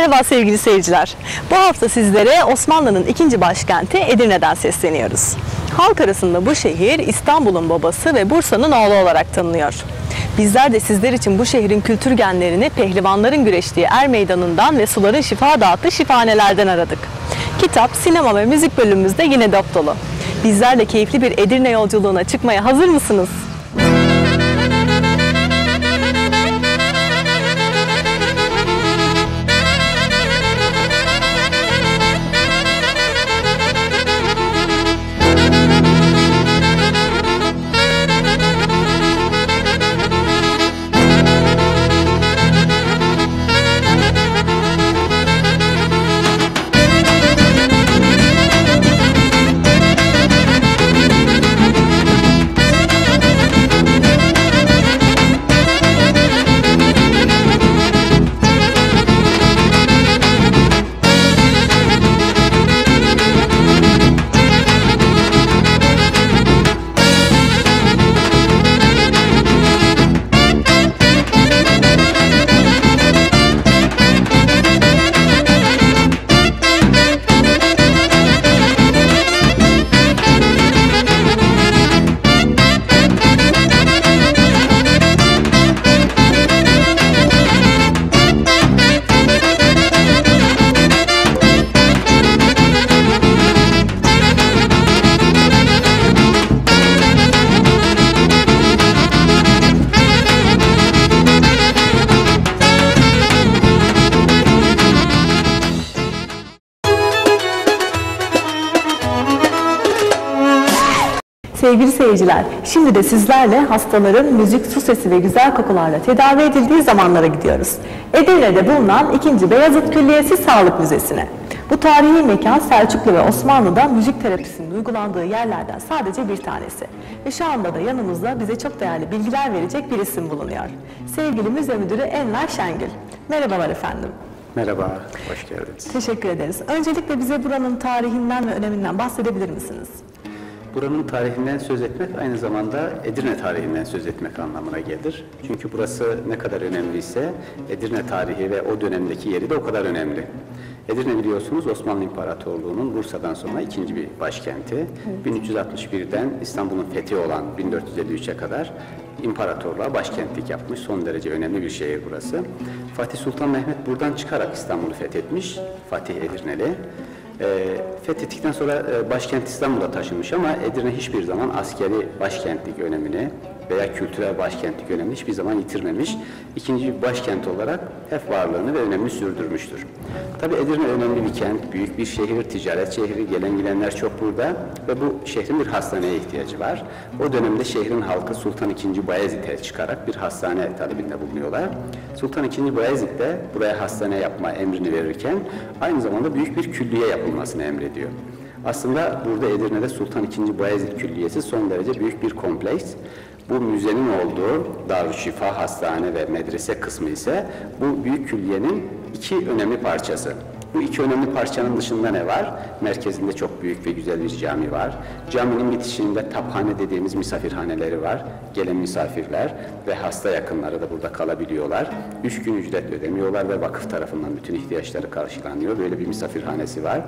Merhaba sevgili seyirciler. Bu hafta sizlere Osmanlı'nın ikinci başkenti Edirne'den sesleniyoruz. Halk arasında bu şehir İstanbul'un babası ve Bursa'nın oğlu olarak tanınıyor. Bizler de sizler için bu şehrin kültür genlerini pehlivanların güreştiği er meydanından ve suların şifa dağıttığı şifahanelerden aradık. Kitap, sinema ve müzik bölümümüzde yine dop dolu. Bizler de keyifli bir Edirne yolculuğuna çıkmaya hazır mısınız? Sevgili seyirciler, şimdi de sizlerle hastaların müzik, su sesi ve güzel kokularla tedavi edildiği zamanlara gidiyoruz. Edirne'de bulunan 2. Beyazıt Külliyesi Sağlık Müzesi'ne. Bu tarihi mekan Selçuklu ve Osmanlı'da müzik terapisinin uygulandığı yerlerden sadece bir tanesi. Ve şu anda da yanımızda bize çok değerli bilgiler verecek bir isim bulunuyor. Sevgili Müze Müdürü Enver Şengül. Merhabalar efendim. Merhaba, hoş geldiniz. Teşekkür ederiz. Öncelikle bize buranın tarihinden ve öneminden bahsedebilir misiniz? Buranın tarihinden söz etmek aynı zamanda Edirne tarihinden söz etmek anlamına gelir. Çünkü burası ne kadar önemliyse Edirne tarihi ve o dönemdeki yeri de o kadar önemli. Edirne biliyorsunuz Osmanlı İmparatorluğu'nun Bursa'dan sonra ikinci bir başkenti. 1361'den İstanbul'un fethi olan 1453'e kadar imparatorluğa başkentlik yapmış. Son derece önemli bir şehir burası. Fatih Sultan Mehmet buradan çıkarak İstanbul'u fethetmiş. Fatih Edirneli. E, fethettikten sonra e, başkent İstanbul'a taşınmış ama Edirne hiçbir zaman askeri başkentlik önemini veya kültürel başkentlik önemini hiçbir zaman yitirmemiş. İkinci bir başkent olarak hep varlığını ve önemini sürdürmüştür. Tabi Edirne önemli bir kent, büyük bir şehir, ticaret şehri, gelen gidenler çok burada ve bu şehrin bir hastaneye ihtiyacı var. O dönemde şehrin halkı Sultan II. Bayezid'e çıkarak bir hastane talebinde bulunuyorlar. Sultan II. Bayezid de buraya hastane yapma emrini verirken aynı zamanda büyük bir külliye yapılmasını emrediyor. Aslında burada Edirne'de Sultan II. Bayezid Külliyesi son derece büyük bir kompleks. Bu müzenin olduğu Darüşşifa Hastane ve Medrese kısmı ise bu büyük külliyenin iki önemli parçası. Bu iki önemli parçanın dışında ne var? Merkezinde çok büyük ve güzel bir cami var. Caminin bitişinde taphane dediğimiz misafirhaneleri var. Gelen misafirler ve hasta yakınları da burada kalabiliyorlar. Üç gün ücret ödemiyorlar ve vakıf tarafından bütün ihtiyaçları karşılanıyor. Böyle bir misafirhanesi var.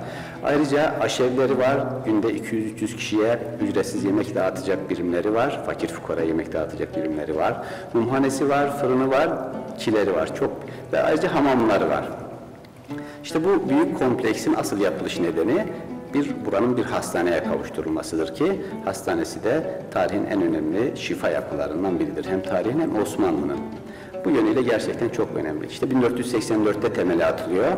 Ayrıca aşevleri var. Günde 200-300 kişiye ücretsiz yemek dağıtacak birimleri var. Fakir fukara yemek dağıtacak birimleri var. Mumhanesi var, fırını var, kileri var. Çok ve ayrıca hamamları var. İşte bu büyük kompleksin asıl yapılış nedeni bir buranın bir hastaneye kavuşturulmasıdır ki hastanesi de tarihin en önemli şifa yapılarından biridir. Hem tarihin hem Osmanlı'nın. Bu yönüyle gerçekten çok önemli. İşte 1484'te temeli atılıyor.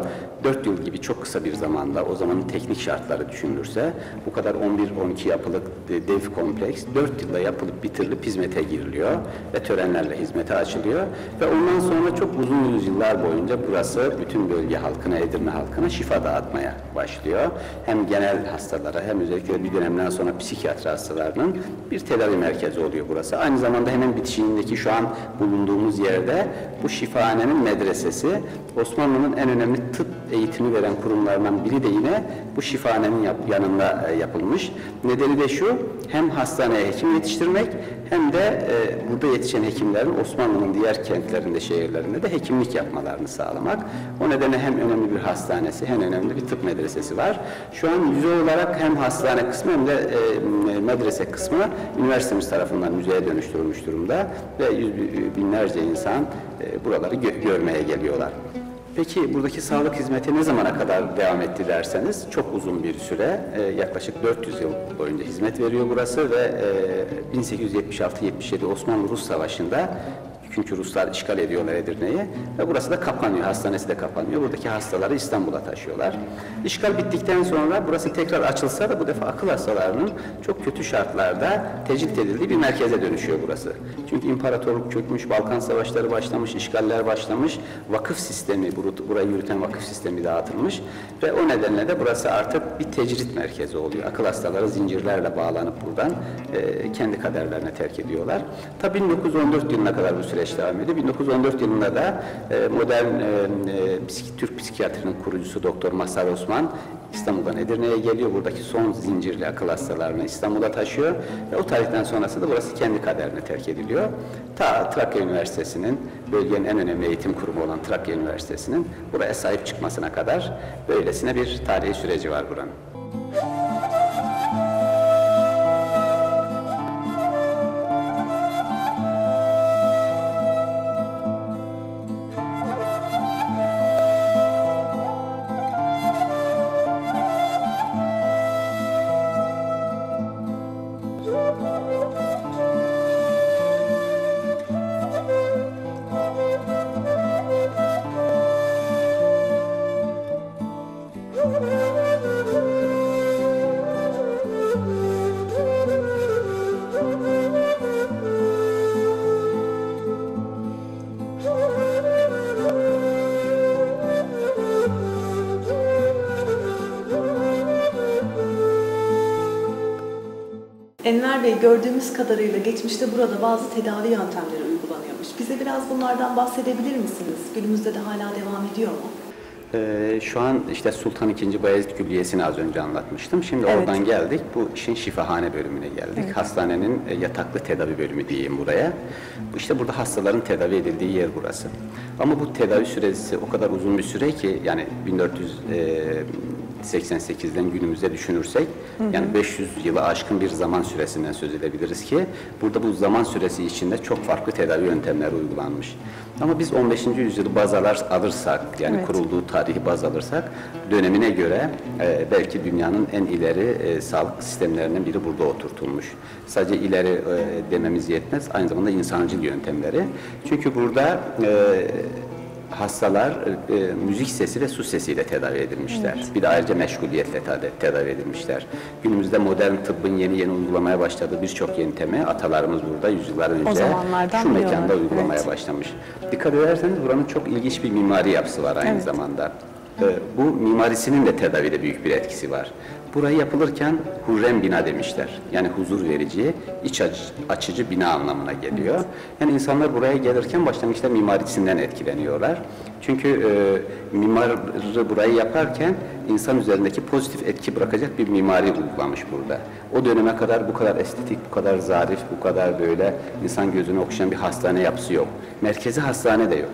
4 yıl gibi çok kısa bir zamanda o zamanın teknik şartları düşünülürse bu kadar 11-12 yapılık dev kompleks 4 yılda yapılıp bitirilip hizmete giriliyor ve törenlerle hizmete açılıyor ve ondan sonra çok uzun yüzyıllar boyunca burası bütün bölge halkına, Edirne halkına şifa dağıtmaya başlıyor. Hem genel hastalara hem özellikle bir dönemden sonra psikiyatri hastalarının bir tedavi merkezi oluyor burası. Aynı zamanda hemen bitişiğindeki şu an bulunduğumuz yerde bu şifahanenin medresesi Osmanlı'nın en önemli tıp eğitimi veren kurumlarından biri de yine bu şifahanenin yap, yanında e, yapılmış. Nedeni de şu, hem hastaneye hekim yetiştirmek hem de e, burada yetişen hekimlerin Osmanlı'nın diğer kentlerinde, şehirlerinde de hekimlik yapmalarını sağlamak. O nedenle hem önemli bir hastanesi hem önemli bir tıp medresesi var. Şu an müze olarak hem hastane kısmı hem de e, medrese kısmı üniversitemiz tarafından müzeye dönüştürülmüş durumda ve yüz binlerce insan e, buraları gö- görmeye geliyorlar. Peki buradaki sağlık hizmeti ne zamana kadar devam etti derseniz çok uzun bir süre e, yaklaşık 400 yıl boyunca hizmet veriyor burası ve e, 1876-77 Osmanlı-Rus Savaşı'nda çünkü Ruslar işgal ediyorlar Edirne'yi ve burası da kapanıyor, hastanesi de kapanıyor. Buradaki hastaları İstanbul'a taşıyorlar. İşgal bittikten sonra burası tekrar açılsa da bu defa akıl hastalarının çok kötü şartlarda tecrit edildiği bir merkeze dönüşüyor burası. Çünkü imparatorluk çökmüş, Balkan savaşları başlamış, işgaller başlamış, vakıf sistemi, bur- burayı yürüten vakıf sistemi dağıtılmış ve o nedenle de burası artık bir tecrit merkezi oluyor. Akıl hastaları zincirlerle bağlanıp buradan e, kendi kaderlerine terk ediyorlar. Tabii 1914 yılına kadar bu süreç devam ediyor. 1914 yılında da e, modern e, e, psiki- Türk psikiyatrinin kurucusu Doktor Mazhar Osman İstanbul'dan Edirne'ye geliyor. Buradaki son zincirli akıl hastalarını İstanbul'a taşıyor ve o tarihten sonrası da burası kendi kaderine terk ediliyor. Ta Trakya Üniversitesi'nin bölgenin en önemli eğitim kurumu olan Trakya Üniversitesi'nin buraya sahip çıkmasına kadar böylesine bir tarihi süreci var buranın. Enver Bey gördüğümüz kadarıyla geçmişte burada bazı tedavi yöntemleri uygulanıyormuş. Bize biraz bunlardan bahsedebilir misiniz? Günümüzde de hala devam ediyor mu? Ee, şu an işte Sultan II. Bayezid Külliyesi'ni az önce anlatmıştım. Şimdi Evet. oradan geldik. Bu işin şifahane bölümüne geldik. Hastanenin e, yataklı tedavi bölümü diyeyim buraya. Bu İşte burada hastaların tedavi edildiği yer burası. Ama bu tedavi süresi o kadar uzun bir süre ki yani 1488'den günümüze düşünürsek yani 500 yılı aşkın bir zaman süresinden söz edebiliriz ki burada bu zaman süresi içinde çok farklı tedavi yöntemleri uygulanmış. Ama biz 15. yüzyılı baz alır, alırsak yani Evet. kurulduğu tarihi baz alırsak dönemine göre e, belki dünyanın en ileri e, sağlık sistemlerinden biri burada oturtulmuş. Sadece ileri e, dememiz yetmez. Aynı zamanda insancıl yöntemleri. Çünkü burada e, hastalar e, müzik sesi ve su sesiyle tedavi edilmişler. Bir de ayrıca meşguliyetle tedavi, edilmişler. Günümüzde modern tıbbın yeni yeni uygulamaya başladığı birçok yöntemi atalarımız burada yüzyıllar önce şu mekanda biliyorlar. uygulamaya Evet. başlamış. Dikkat ederseniz buranın çok ilginç bir mimari yapısı var aynı Evet. zamanda. Ee, bu mimarisinin de tedavide büyük bir etkisi var. Burayı yapılırken hurrem bina demişler. Yani huzur verici, iç aç- açıcı bina anlamına geliyor. Yani insanlar buraya gelirken başlangıçta mimarisinden etkileniyorlar. Çünkü e, mimarı burayı yaparken insan üzerindeki pozitif etki bırakacak bir mimari uygulamış burada. O döneme kadar bu kadar estetik, bu kadar zarif, bu kadar böyle insan gözünü okşayan bir hastane yapısı yok. Merkezi hastane de yok.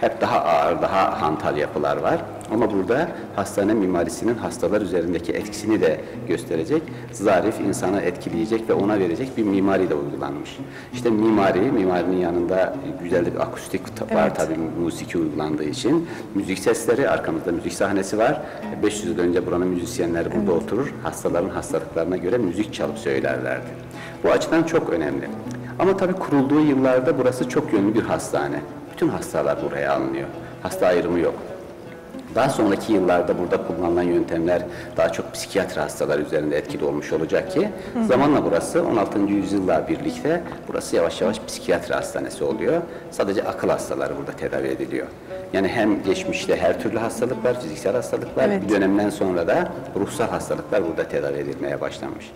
Hep daha ağır, daha hantal yapılar var. Ama burada hastane mimarisinin hastalar üzerindeki etkisini de gösterecek, zarif, insanı etkileyecek ve ona verecek bir mimari de uygulanmış. İşte mimari, mimarinin yanında güzel bir akustik ta- var Evet. tabii musiki uygulandığı için. Müzik sesleri, arkamızda müzik sahnesi var. 500 yıl önce buranın müzisyenleri burada oturur, hastaların hastalıklarına göre müzik çalıp söylerlerdi. Bu açıdan çok önemli. Ama tabii kurulduğu yıllarda burası çok yönlü bir hastane. Bütün hastalar buraya alınıyor. Hasta ayrımı yok. Daha sonraki yıllarda burada kullanılan yöntemler daha çok psikiyatri hastalar üzerinde etkili olmuş olacak ki zamanla burası 16. yüzyılla birlikte burası yavaş yavaş psikiyatri hastanesi oluyor. Sadece akıl hastaları burada tedavi ediliyor. Yani hem geçmişte her türlü hastalıklar, fiziksel hastalıklar Evet. bir dönemden sonra da ruhsal hastalıklar burada tedavi edilmeye başlanmış.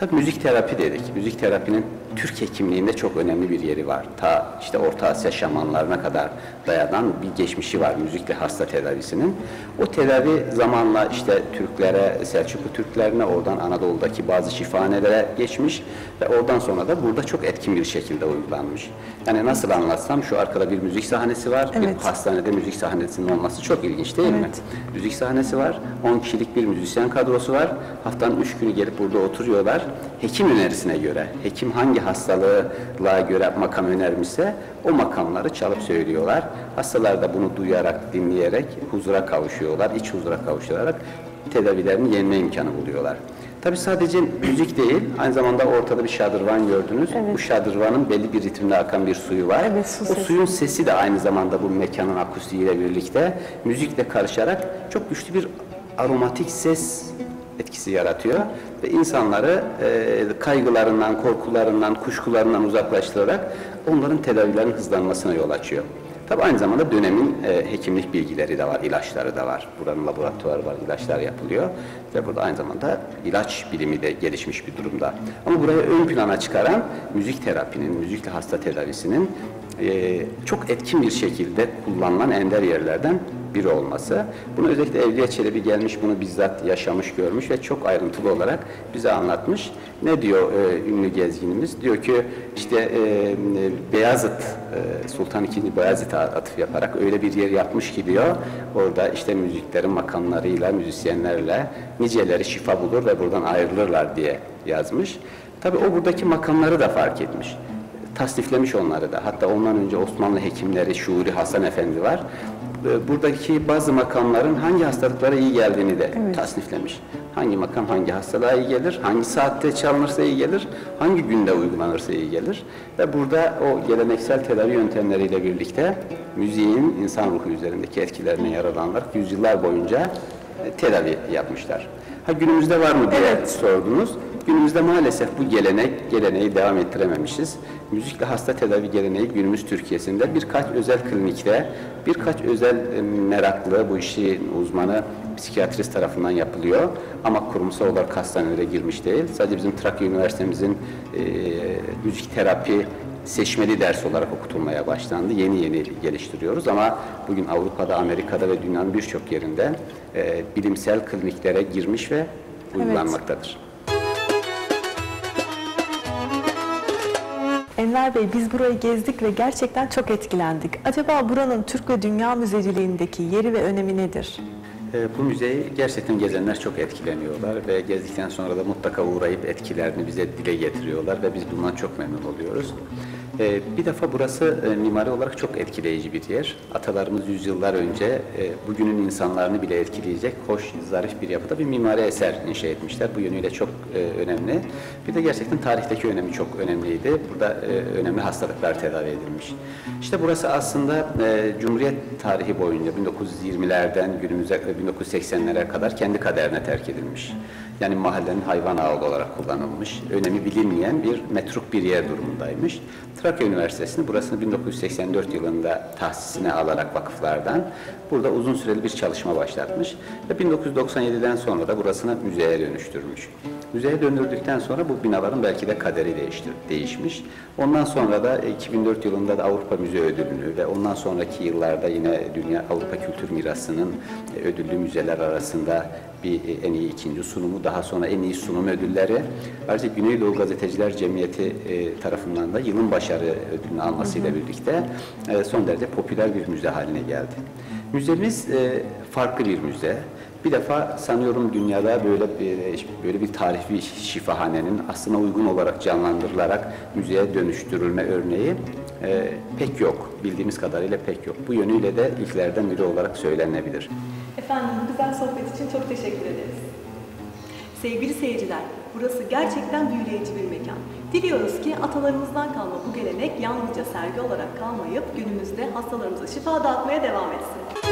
Tabii müzik terapi dedik. Müzik terapinin Türk hekimliğinde çok önemli bir yeri var. Ta işte Orta Asya şamanlarına kadar dayanan bir geçmişi var müzikle hasta tedavisinin. O tedavi zamanla işte Türklere, Selçuklu Türklerine, oradan Anadolu'daki bazı şifahanelere geçmiş ve oradan sonra da burada çok etkin bir şekilde uygulanmış. Yani nasıl anlatsam şu arkada bir müzik sahnesi var. Evet. Bir hastanede müzik sahnesinin olması çok ilginç değil mi? Evet. Müzik sahnesi var. 10 kişilik bir müzisyen kadrosu var. Haftanın 3 günü gelip burada oturuyorlar. Hekim önerisine göre, hekim hangi hastalığa göre makam önermişse o makamları çalıp söylüyorlar. Hastalar da bunu duyarak, dinleyerek huzura kavuşuyorlar, iç huzura kavuşarak tedavilerini yenme imkanı buluyorlar. Tabi sadece müzik değil, aynı zamanda ortada bir şadırvan gördünüz. Bu şadırvanın belli bir ritimle akan bir suyu var. Evet, su o sesi. suyun sesi de aynı zamanda bu mekanın akustiğiyle birlikte müzikle karışarak çok güçlü bir aromatik ses etkisi yaratıyor ve insanları e, kaygılarından, korkularından, kuşkularından uzaklaştırarak onların tedavilerinin hızlanmasına yol açıyor. Tabi aynı zamanda dönemin e, hekimlik bilgileri de var, ilaçları da var. Buranın laboratuvarı var, ilaçlar yapılıyor ve burada aynı zamanda ilaç bilimi de gelişmiş bir durumda. Ama buraya ön plana çıkaran müzik terapinin, müzikle hasta tedavisinin e, çok etkin bir şekilde kullanılan ender yerlerden biri olması. Bunu özellikle Evliya Çelebi gelmiş, bunu bizzat yaşamış, görmüş ve çok ayrıntılı olarak bize anlatmış. Ne diyor e, ünlü gezginimiz? Diyor ki işte e, Beyazıt, e, Sultan II. Bayezid'e atıf yaparak öyle bir yer yapmış ki diyor, orada işte müziklerin makamlarıyla, müzisyenlerle niceleri şifa bulur ve buradan ayrılırlar diye yazmış. Tabii o buradaki makamları da fark etmiş tasniflemiş onları da. Hatta ondan önce Osmanlı hekimleri Şuuri Hasan Efendi var. Ee, Buradaki bazı makamların hangi hastalıklara iyi geldiğini de tasniflemiş. Hangi makam hangi hastalığa iyi gelir, hangi saatte çalınırsa iyi gelir, hangi günde uygulanırsa iyi gelir. Ve burada o geleneksel tedavi yöntemleriyle birlikte müziğin insan ruhu üzerindeki etkilerine yararlanarak yüzyıllar boyunca e, tedavi yapmışlar. Ha günümüzde var mı diye Evet. sordunuz. Günümüzde maalesef bu gelenek, geleneği devam ettirememişiz. Müzikle hasta tedavi geleneği günümüz Türkiye'sinde birkaç özel klinikte, birkaç özel e, meraklı, bu işin uzmanı psikiyatrist tarafından yapılıyor. Ama kurumsal olarak hastanelere girmiş değil. Sadece bizim Trakya Üniversitemizin e, müzik terapi seçmeli ders olarak okutulmaya başlandı. Yeni yeni geliştiriyoruz ama bugün Avrupa'da, Amerika'da ve dünyanın birçok yerinde e, bilimsel kliniklere girmiş ve uygulanmaktadır. Enver Bey biz burayı gezdik ve gerçekten çok etkilendik. Acaba buranın Türk ve dünya müzeciliğindeki yeri ve önemi nedir? Ee, Bu müzeyi gerçekten gezenler çok etkileniyorlar ve gezdikten sonra da mutlaka uğrayıp etkilerini bize dile getiriyorlar ve biz bundan çok memnun oluyoruz. Ee, Bir defa burası e, mimari olarak çok etkileyici bir yer. Atalarımız yüzyıllar önce e, bugünün insanlarını bile etkileyecek hoş, zarif bir yapıda bir mimari eser inşa etmişler. Bu yönüyle çok e, önemli. Bir de gerçekten tarihteki önemi çok önemliydi. Burada e, önemli hastalıklar tedavi edilmiş. İşte burası aslında e, Cumhuriyet tarihi boyunca 1920'lerden günümüze e, 1980'lere kadar kendi kaderine terk edilmiş. Yani mahallenin hayvan ağı olarak kullanılmış. Önemi bilinmeyen bir metruk bir yer durumundaymış. Trakya Üniversitesi'ni burasını 1984 yılında tahsisine alarak vakıflardan burada uzun süreli bir çalışma başlatmış. Ve 1997'den sonra da burasını müzeye dönüştürmüş. Müzeye döndürdükten sonra bu binaların belki de kaderi değiştir, değişmiş. Ondan sonra da e, 2004 yılında da Avrupa Müze Ödülünü ve ondan sonraki yıllarda yine Dünya Avrupa Kültür Mirası'nın ödüllü müzeler arasında bir e, en iyi ikinci sunumu, daha sonra en iyi sunum ödülleri. Ayrıca Güneydoğu Gazeteciler Cemiyeti e, tarafından da yılın başarı ödülünü almasıyla birlikte e, son derece popüler bir müze haline geldi. Müzemiz e, farklı bir müze. Bir defa sanıyorum dünyada böyle bir böyle bir tarihi şifahanenin aslına uygun olarak canlandırılarak müzeye dönüştürülme örneği e, pek yok. Bildiğimiz kadarıyla pek yok. Bu yönüyle de ilklerden biri olarak söylenebilir. Efendim bu güzel sohbet için çok teşekkür ederiz. Sevgili seyirciler, burası gerçekten büyüleyici bir mekan. Diliyoruz ki atalarımızdan kalma bu gelenek yalnızca sergi olarak kalmayıp günümüzde hastalarımıza şifa dağıtmaya devam etsin.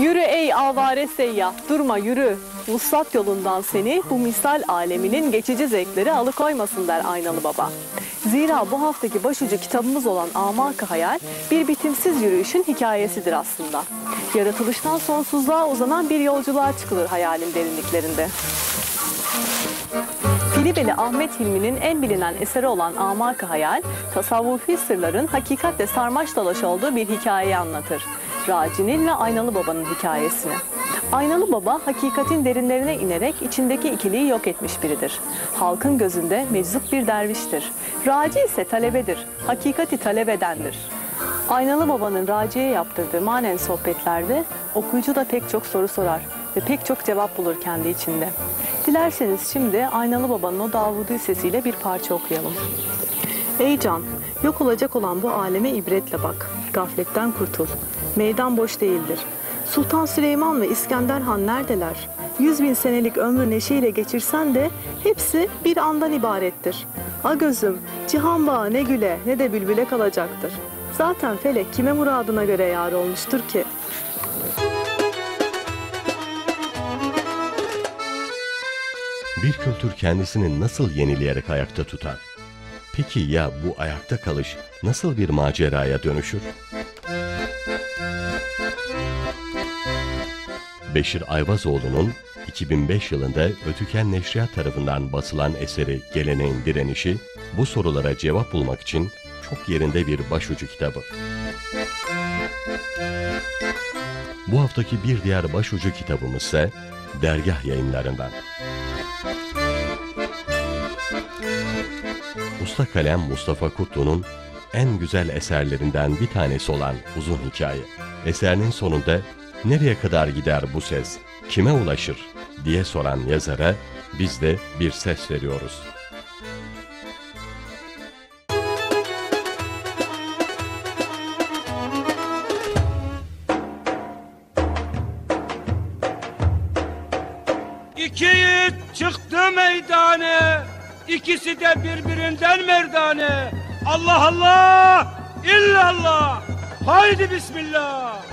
Yürü ey avare seyyah, durma yürü. Vuslat yolundan seni bu misal aleminin geçici zevkleri alıkoymasın der aynalı baba. Zira bu haftaki başucu kitabımız olan Amak-ı Hayal bir bitimsiz yürüyüşün hikayesidir aslında. Yaratılıştan sonsuzluğa uzanan bir yolculuğa çıkılır hayalin derinliklerinde. Filibeli Ahmet Hilmi'nin en bilinen eseri olan Amak-ı Hayal, tasavvufi sırların hakikatle sarmaş dolaş olduğu bir hikayeyi anlatır. Raci'nin ve Aynalı Baba'nın hikayesini. Aynalı Baba, hakikatin derinlerine inerek içindeki ikiliği yok etmiş biridir. Halkın gözünde meczup bir derviştir. Raci ise talebedir, hakikati talep edendir. Aynalı Baba'nın Raci'ye yaptırdığı manen sohbetlerde okuyucu da pek çok soru sorar ve pek çok cevap bulur kendi içinde. Dilerseniz şimdi Aynalı Baba'nın o Davudi sesiyle bir parça okuyalım. Ey can, yok olacak olan bu aleme ibretle bak. Gafletten kurtul. Meydan boş değildir. Sultan Süleyman ve İskender Han neredeler? Yüz bin senelik ömrü neşeyle geçirsen de hepsi bir andan ibarettir. A gözüm, cihan bağı ne güle ne de bülbüle kalacaktır. Zaten felek kime muradına göre yar olmuştur ki? Bir kültür kendisini nasıl yenileyerek ayakta tutar? Peki ya bu ayakta kalış nasıl bir maceraya dönüşür? Beşir Ayvazoğlu'nun 2005 yılında Ötüken Neşriyat tarafından basılan eseri Geleneğin Direnişi bu sorulara cevap bulmak için çok yerinde bir başucu kitabı. Bu haftaki bir diğer başucu kitabımız ise Dergah yayınlarından. Usta kalem Mustafa Kutlu'nun en güzel eserlerinden bir tanesi olan uzun hikaye. Eserinin sonunda nereye kadar gider bu ses, kime ulaşır diye soran yazara biz de bir ses veriyoruz. İki yiğit çıktı meydane, ikisi de birbirinden merdane. Allah Allah, illallah, haydi bismillah.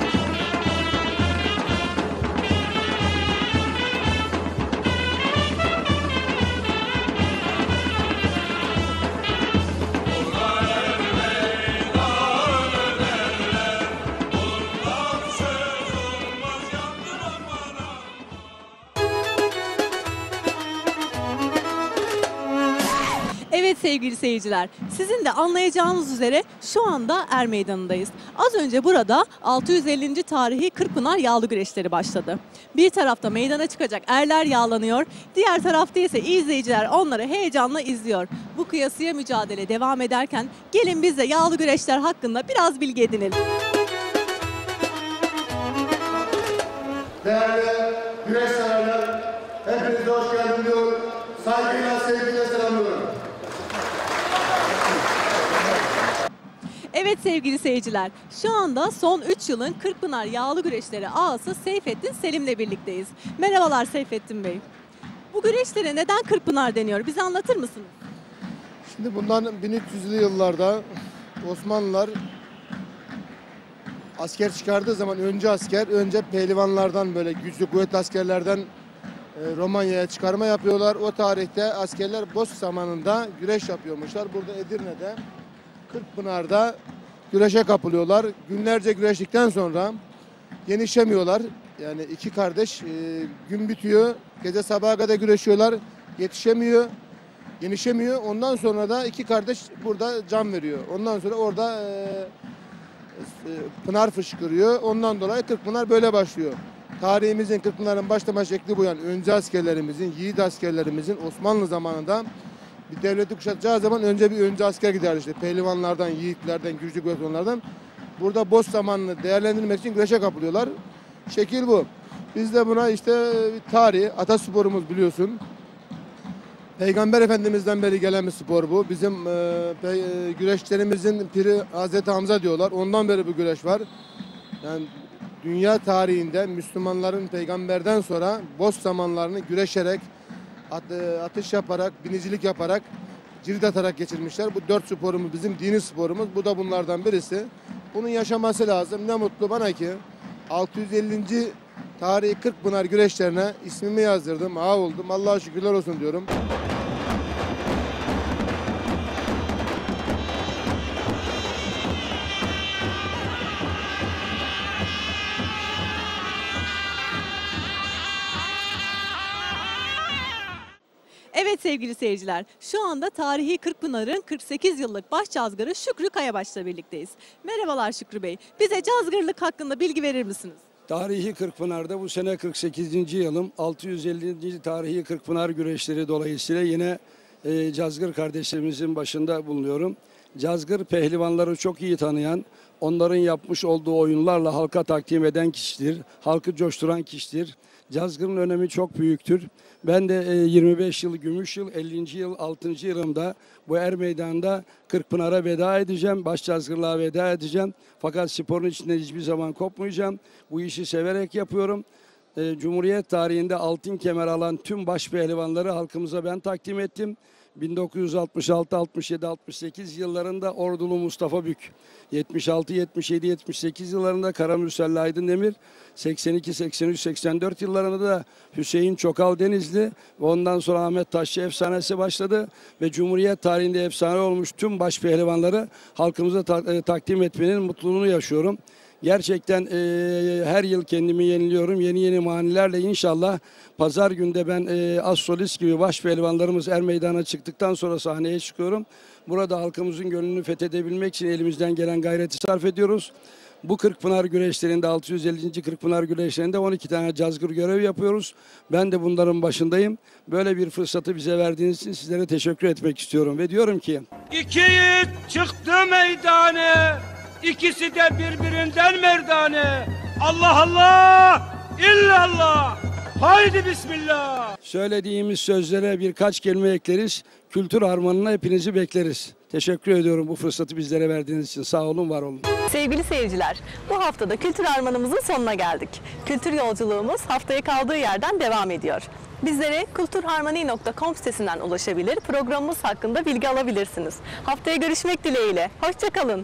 Sevgili seyirciler, sizin de anlayacağınız üzere şu anda Er Meydanı'ndayız. Az önce burada 650. tarihi Kırkpınar Yağlı Güreşleri başladı. Bir tarafta meydana çıkacak erler yağlanıyor, diğer tarafta ise izleyiciler onları heyecanla izliyor. Bu kıyasıya mücadele devam ederken gelin biz de yağlı güreşler hakkında biraz bilgi edinelim. Değerli güreş severler, Evet sevgili seyirciler, şu anda son 3 yılın Kırkpınar Yağlı Güreşleri ağası Seyfettin Selim'le birlikteyiz. Merhabalar Seyfettin Bey. Bu güreşlere neden Kırkpınar deniyor? Bize anlatır mısınız? Şimdi bundan 1300'lü yıllarda Osmanlılar asker çıkardığı zaman önce asker, önce pehlivanlardan böyle güçlü kuvvetli askerlerden e, Romanya'ya çıkarma yapıyorlar. O tarihte askerler boş zamanında güreş yapıyormuşlar. Burada Edirne'de, Kırkpınar'da güreşe kapılıyorlar. Günlerce güreştikten sonra yenişemiyorlar. Yani iki kardeş e, gün bitiyor, gece sabaha kadar güreşiyorlar, yetişemiyor, yenişemiyor. Ondan sonra da iki kardeş burada can veriyor. Ondan sonra orada e, e, Pınar fışkırıyor. Ondan dolayı Kırkpınar böyle başlıyor. Tarihimizin Kırkpınar'ın başlama şekli bu yani. Önce askerlerimizin, yiğit askerlerimizin Osmanlı zamanında bir devleti kuşatacağı zaman önce bir önce asker giderdi işte. Pehlivanlardan, yiğitlerden, güçlü kuvvetlilerden. Burada boş zamanını değerlendirmek için güreşe kapılıyorlar. Şekil bu. Biz de buna işte tarih, atasporumuz biliyorsun. Peygamber Efendimiz'den beri gelen bir spor bu. Bizim e, e, güreşlerimizin piri Hazreti Hamza diyorlar. Ondan beri bu güreş var. Yani dünya tarihinde Müslümanların peygamberden sonra boş zamanlarını güreşerek, e, atış yaparak, binicilik yaparak, cirit atarak geçirmişler. Bu dört sporumuz bizim dini sporumuz. Bu da bunlardan birisi. Bunun yaşaması lazım. Ne mutlu bana ki 650. tarihi Kırkpınar güreşlerine ismimi yazdırdım. Ağa oldum. Allah'a şükürler olsun diyorum. Sevgili seyirciler, şu anda tarihi Kırkpınar'ın 48 yıllık baş cazgırı Şükrü Kayabaş'la birlikteyiz. Merhabalar Şükrü Bey. Bize cazgırlık hakkında bilgi verir misiniz? Tarihi Kırkpınar'da bu sene 48. yılım 650. tarihi Kırkpınar güreşleri dolayısıyla yine e, Cazgır kardeşlerimizin başında bulunuyorum. Cazgır pehlivanları çok iyi tanıyan, onların yapmış olduğu oyunlarla halka takdim eden kişidir. Halkı coşturan kişidir. Cazgır'ın önemi çok büyüktür. Ben de e, 25 yıl gümüş yıl, 50. yıl 6. yılımda bu er meydanında Kırkpınar'a veda edeceğim. Baş cazgırlığa veda edeceğim. Fakat sporun içinde hiçbir zaman kopmayacağım. Bu işi severek yapıyorum. E, Cumhuriyet tarihinde altın kemer alan tüm baş pehlivanları halkımıza ben takdim ettim. 1966, 67, 68 yıllarında Ordulu Mustafa Bük, 76, 77, 78 yıllarında Karamürsel Aydın Demir, 82, 83, 84 yıllarında da Hüseyin Çokal Denizli ve ondan sonra Ahmet Taşçı efsanesi başladı ve Cumhuriyet tarihinde efsane olmuş tüm baş pehlivanları halkımıza ta- e, takdim etmenin mutluluğunu yaşıyorum. Gerçekten e, her yıl kendimi yeniliyorum. Yeni yeni manilerle inşallah pazar günde ben e, az solist gibi baş pehlivanlarımız er meydana çıktıktan sonra sahneye çıkıyorum. Burada halkımızın gönlünü fethedebilmek için elimizden gelen gayreti sarf ediyoruz. Bu Kırkpınar güreşlerinde 650. Kırkpınar güreşlerinde 12 tane cazgır görev yapıyoruz. Ben de bunların başındayım. Böyle bir fırsatı bize verdiğiniz için sizlere teşekkür etmek istiyorum ve diyorum ki İki çıktı meydane, ikisi de birbirinden merdane. Allah Allah, illallah. Haydi bismillah. Söylediğimiz sözlere birkaç kelime ekleriz. Kültür harmanına hepinizi bekleriz. Teşekkür ediyorum bu fırsatı bizlere verdiğiniz için. Sağ olun, var olun. Sevgili seyirciler, bu haftada Kültür Armanımızın sonuna geldik. Kültür yolculuğumuz haftaya kaldığı yerden devam ediyor. Bizlere kulturharmoni.com sitesinden ulaşabilir, programımız hakkında bilgi alabilirsiniz. Haftaya görüşmek dileğiyle. Hoşçakalın.